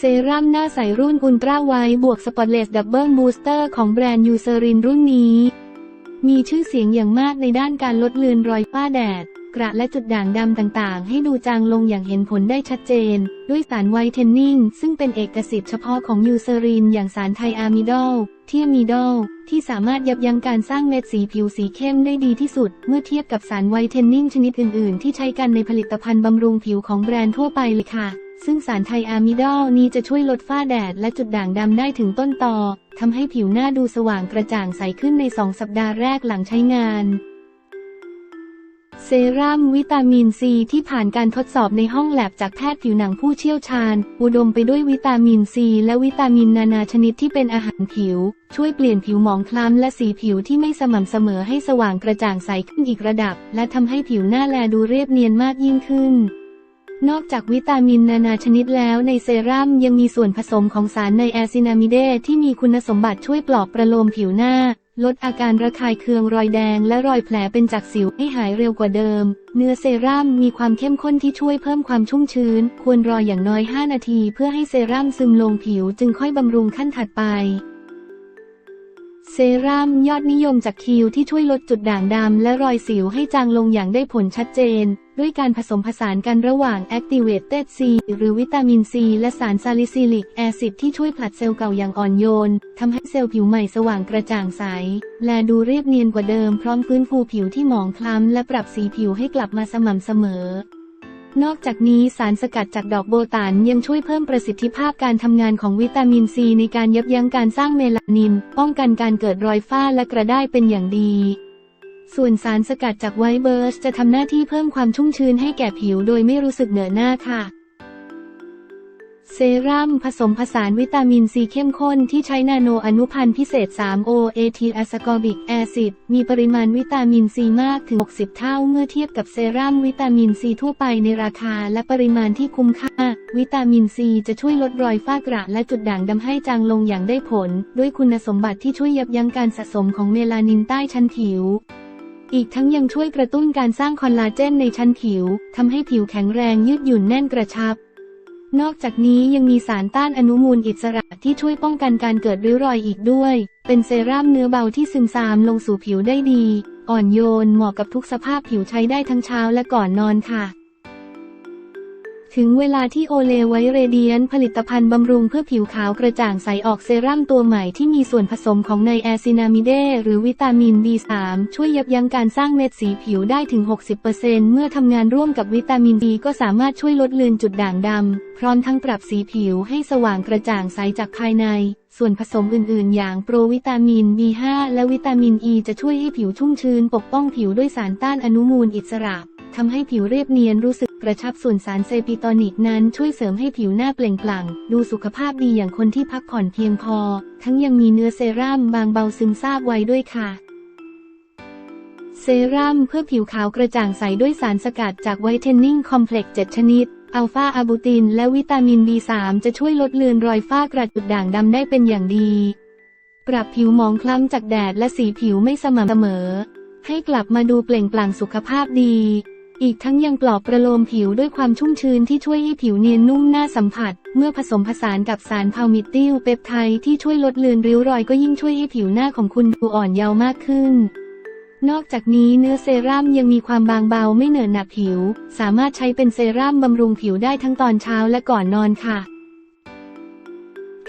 เซรั่มหน้าใสรุ่นอุลตราไวท์บวกสปอตเลสดับเบิลบูสเตอร์ของแบรนด์ยูเซรินรุ่นนี้ มีชื่อเสียงอย่างมากในด้านการลดเลือนรอยฝ้าแดด กระและจุดด่างดำต่างๆ ให้ดูจางลงอย่างเห็นผลได้ชัดเจน ด้วยสารไวท์เทนนิ่ง ซึ่งเป็นเอกสิทธิ์เฉพาะของยูเซรินอย่างสารไทอะมิดอลเทียมิดอลที่สามารถยับยั้งการสร้างเม็ดสีผิวสีเข้มได้ดีที่สุด เมื่อเทียบกับสารไวท์เทนนิ่งชนิดอื่นๆ ที่ใช้กันในผลิตภัณฑ์บำรุงผิวของแบรนด์ทั่วไปเลยค่ะ ซึ่งสารไทอะมิดอลนี้จะช่วยลดฝ้าแดดและจุดด่างดำได้ถึงต้นตอทำให้ผิวหน้าดูสว่างกระจ่างใสขึ้นใน 2 สัปดาห์แรกหลังใช้งาน เซรั่มวิตามินซีที่ผ่านการทดสอบในห้องแลบจากแพทย์ผิวหนังผู้เชี่ยวชาญ อุดมไปด้วยวิตามินซีและวิตามินนานาชนิดที่เป็นอาหารผิว ช่วยเปลี่ยนผิวหมองคล้ำและสีผิวที่ไม่สม่ำเสมอให้สว่างกระจ่างใสขึ้นอีกระดับ และทำให้ผิวหน้าแลดูเรียบเนียนมากยิ่งขึ้น นอกจากวิตามินนานาชนิดแล้วในเซรั่มยังมีส่วนผสมของสารในแอซินามิเดที่มีคุณสมบัติช่วยปลอบประโลมผิวหน้า ลดอาการระคายเคืองรอยแดงและรอยแผลเป็นจากสิวให้หายเร็วกว่าเดิม เนื้อเซรั่มมีความเข้มข้นที่ช่วยเพิ่มความชุ่มชื้น ควรรออย่างน้อย 5 นาที เพื่อให้เซรั่มซึมลงผิวจึงค่อยบำรุงขั้นถัดไป เซรั่มยอดนิยมจากคิวที่ช่วยลดจุดด่างดำและรอยสิวให้จางลงอย่างได้ผลชัดเจน ด้วยการผสมผสานกันระหว่าง Activated C หรือวิตามินซีและสารซาลิซิลิกแอซิดที่ช่วยผลัดเซลล์เก่าอย่างอ่อนโยนทำให้เซลล์ผิวใหม่สว่างกระจ่างใส และดูเรียบเนียนกว่าเดิมพร้อมฟื้นฟูผิวที่หมองคล้ำและปรับสีผิวให้กลับมาสม่ำเสมอ นอกจากนี้สารสกัดจากดอกโบตันยังช่วยเพิ่มประสิทธิภาพการทำงานของวิตามินซีในการยับยั้งการสร้างเมลานิน ป้องกันการเกิดรอยฝ้าและกระด้ายเป็นอย่างดี ส่วนสารสกัดจากไวเบิร์สจะทำหน้าที่เพิ่มความชุ่มชื้นให้แก่ผิวโดยไม่รู้สึกเหนอะหน้าค่ะ เซรั่มผสมผสานวิตามินซีเข้มข้นที่ใช้นาโนอนุพันธ์พิเศษ 3 OA ทีอะสกอบิกแอซิดมีปริมาณวิตามินซีมากถึง 60 เท่าเมื่อเทียบกับเซรั่มวิตามินซีทั่วไปในราคาและปริมาณที่คุ้มค่า วิตามินซีจะช่วยลดรอยฝ้ากระและจุดด่างดำให้จางลงอย่างได้ผล ด้วยคุณสมบัติที่ช่วยยับยั้งการสะสมของเมลานินใต้ชั้นผิวอีกทั้งยังช่วยกระตุ้นการสร้างคอลลาเจนในชั้นผิว ทำให้ผิวแข็งแรงยืดหยุ่นแน่นกระชับ นอกจากนี้ยังมีสารต้านอนุมูลอิสระที่ช่วยป้องกันการเกิดริ้วรอยอีกด้วย เป็นเซรั่มเนื้อเบาที่ซึมซามลงสู่ผิวได้ดี อ่อนโยนเหมาะกับทุกสภาพผิวใช้ได้ทั้งเช้าและก่อนนอนค่ะ ถึงเวลาที่โอเลไวเรเดียนผลิตภัณฑ์บำรุงเพื่อผิวขาวกระจ่างใสออกเซรั่มตัวใหม่ที่มีส่วนผสมของไนแอซินามิเดหรือวิตามิน B3 ช่วยยับยั้งการสร้างเม็ดสีผิวได้ถึง 60%เมื่อทำงานร่วมกับวิตามิน B ก็สามารถช่วยลดเลือนจุดด่างดำ พร้อมทั้งปรับสีผิวให้สว่างกระจ่างใสจากภายใน ส่วนผสมอื่น ๆ อย่างโปรวิตามิน B5 และวิตามิน E จะช่วยให้ผิวชุ่มชื้นปกป้องผิวด้วยสารต้านอนุมูลอิสระทำให้ผิวเรียบเนียนรู้สึก กระชับส่วนสารเซปิตอนิกนั้นช่วยเสริมให้ผิวหน้าเปล่งปลั่ง ดูสุขภาพดีอย่างคนที่พักผ่อนเพียงพอ ทั้งยังมีเนื้อเซรั่มบางเบาซึมซาบไว้ด้วยค่ะ เซรั่มเพื่อผิวขาวกระจ่างใสด้วยสารสกัดจากไวท์เทนนิ่งคอมเพล็กซ์7ชนิดอัลฟาอะบูติน และวิตามิน B3 จะช่วยลดเลือนรอยฝ้ากระจุดด่างดำได้เป็นอย่างดี ปรับผิวหมองคล้ำจากแดดและสีผิวไม่สม่ำเสมอ ให้กลับมาดูเปล่งปลั่งสุขภาพดี อีกทั้งยังปลอบประโลมผิวด้วยความชุ่มชื้นที่ช่วยให้ผิวเนียนนุ่มน่าสัมผัส เมื่อผสมผสานกับสารพาวมิติลเปปไทด์ที่ช่วยลดเลือนริ้วรอยก็ยิ่งช่วยให้ผิวหน้าของคุณดูอ่อนเยาว์มากขึ้น นอกจากนี้เนื้อเซรั่มยังมีความบางเบาไม่เหนอะหนักผิว สามารถใช้เป็นเซรั่มบำรุงผิวได้ทั้งตอนเช้าและก่อนนอนค่ะ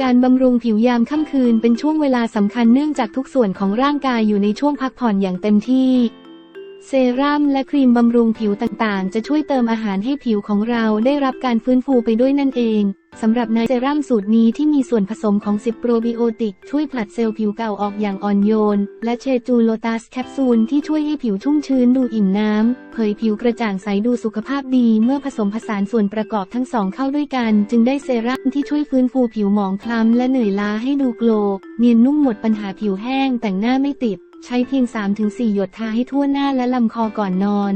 การบำรุงผิวยามค่ำคืนเป็นช่วงเวลาสำคัญเนื่องจากทุกส่วนของร่างกายอยู่ในช่วงพักผ่อนอย่างเต็มที่ เซรั่มและครีมบำรุงผิวต่างๆ จะช่วยเติมอาหารให้ผิวของเราได้รับการฟื้นฟูไปด้วยนั่นเองสำหรับในเซรั่มสูตรนี้ที่มีส่วนผสมของ 10 โปรไบโอติก ช่วยผลัดเซลล์ผิวเก่าออกอย่างอ่อนโยน และเชจูโลตัสแคปซูลที่ช่วยให้ผิวชุ่มชื้นดูอิ่มน้ำ เผยผิวกระจ่างใสดูสุขภาพดี เมื่อผสมผสานส่วนประกอบทั้งสองเข้าด้วยกัน จึงได้เซรั่มที่ช่วยฟื้นฟูผิวหมองคล้ำและเหนื่อยล้าให้ดูโกล์เนียนนุ่มหมดปัญหาผิวแห้งแต่งหน้าไม่ติด ใช้เพียง 3-4 หยดทาให้ทั่วหน้าและลำคอก่อนนอน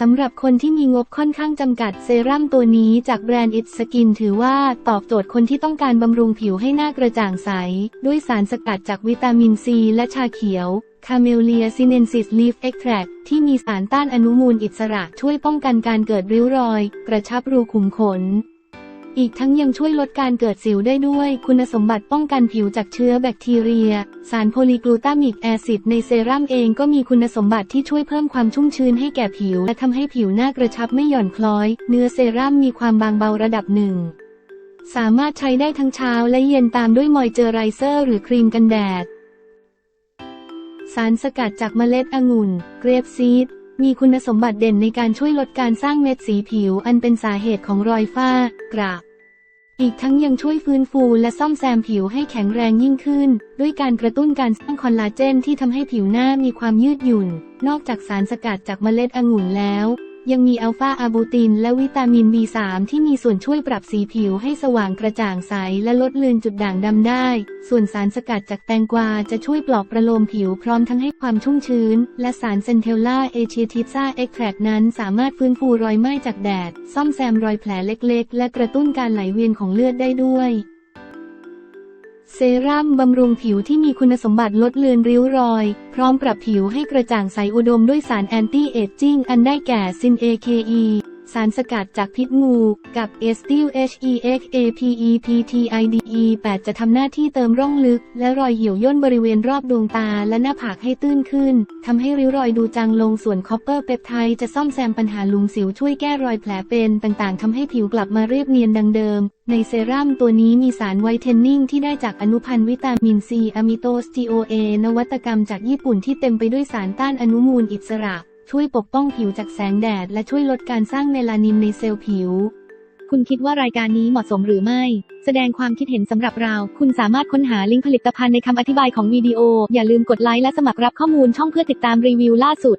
สำหรับคนที่มีงบค่อนข้างจำกัดเซรั่มตัวนี้จากแบรนด์ It Skin ถือว่าตอบโจทย์คนที่ต้องการบำรุงผิวให้หน้ากระจ่างใส ด้วยสารสกัดจากวิตามินซีและชาเขียว Camellia sinensis leaf extract ที่มีสารต้านอนุมูลอิสระช่วยป้องกันการเกิดริ้วรอย กระชับรูขุมขน อีกทั้งยังช่วยลดการเกิดสิวได้ด้วย คุณสมบัติป้องกันผิวจากเชื้อแบคทีเรีย สารโพลีกลูตามิกแอซิดในเซรั่มเองก็มีคุณสมบัติที่ช่วยเพิ่มความชุ่มชื้นให้แก่ผิว และทำให้ผิวหน้ากระชับไม่หย่อนคล้อย เนื้อเซรั่มมีความบางเบาระดับหนึ่งสามารถใช้ได้ทั้งเช้าและเย็นตามด้วยมอยเจอไรเซอร์หรือครีมกันแดด สารสกัดจากเมล็ดองุ่น เกรปซีด มีคุณสมบัติเด่นในการช่วยลดการสร้างเม็ดสีผิวอันเป็นสาเหตุของรอยฝ้ากระอีกทั้งยังช่วยฟื้นฟูและซ่อมแซมผิวให้แข็งแรงยิ่งขึ้น ด้วยการกระตุ้นการสร้างคอลลาเจนที่ทำให้ผิวหน้ามีความยืดหยุ่น นอกจากสารสกัดจากเมล็ดองุ่นแล้ว ยังมีอัลฟาอาบูตินและวิตามิน B3 ที่มีส่วนช่วยปรับสีผิวให้สว่างกระจ่างใสและลดเลือนจุดด่างดำได้ ส่วนสารสกัดจากแตงกวาจะช่วยปลอบประโลมผิวพร้อมทั้งให้ความชุ่มชื้น และสารเซนเทลล่าเอเชียทิซ่าเอ็กแทรนั้นสามารถฟื้นฟูรอยไหม้จากแดด ซ่อมแซมรอยแผลเล็กๆ และกระตุ้นการไหลเวียนของเลือดได้ด้วย เซรั่มบำรุงผิวที่มีคุณสมบัติลดเลือนริ้วรอย พร้อมปรับผิวให้กระจ่างใสอุดมด้วยสารแอนตี้เอจจิ้งอันได้แก่ซิน AKE สารสกัดจากพิษงู กับเอสติล HEXAPEPTIDE 8 จะทำหน้าที่เติมร่องลึก และรอยเหี่ยวย่นบริเวณรอบดวงตาและหน้าผากให้ตื้นขึ้นทำให้ริ้วรอยดูจางลงส่วนคอปเปอร์เปปไทด์จะซ่อมแซมปัญหาลุมสิวช่วยแก้รอยแผลเป็นต่างๆทำให้ผิวกลับมาเรียบเนียนดังเดิม ในเซรั่มตัวนี้มีสารไวท์เทนนิ่งที่ได้จากอนุพันธ์วิตามินซีอะมิโตสตีโอเอนวัตกรรมจากญี่ปุ่นที่เต็มไปด้วยสารต้านอนุมูลอิสระ ช่วยปกป้องผิวจากแสงแดด และช่วยลดการสร้างเมลานินในเซลล์ผิว คุณคิดว่ารายการนี้เหมาะสมหรือไม่ แสดงความคิดเห็นสำหรับเรา คุณสามารถค้นหาลิงก์ผลิตภัณฑ์ในคำอธิบายของวิดีโอ อย่าลืมกดไลค์และสมัครรับข้อมูลช่องเพื่อติดตามรีวิวล่าสุด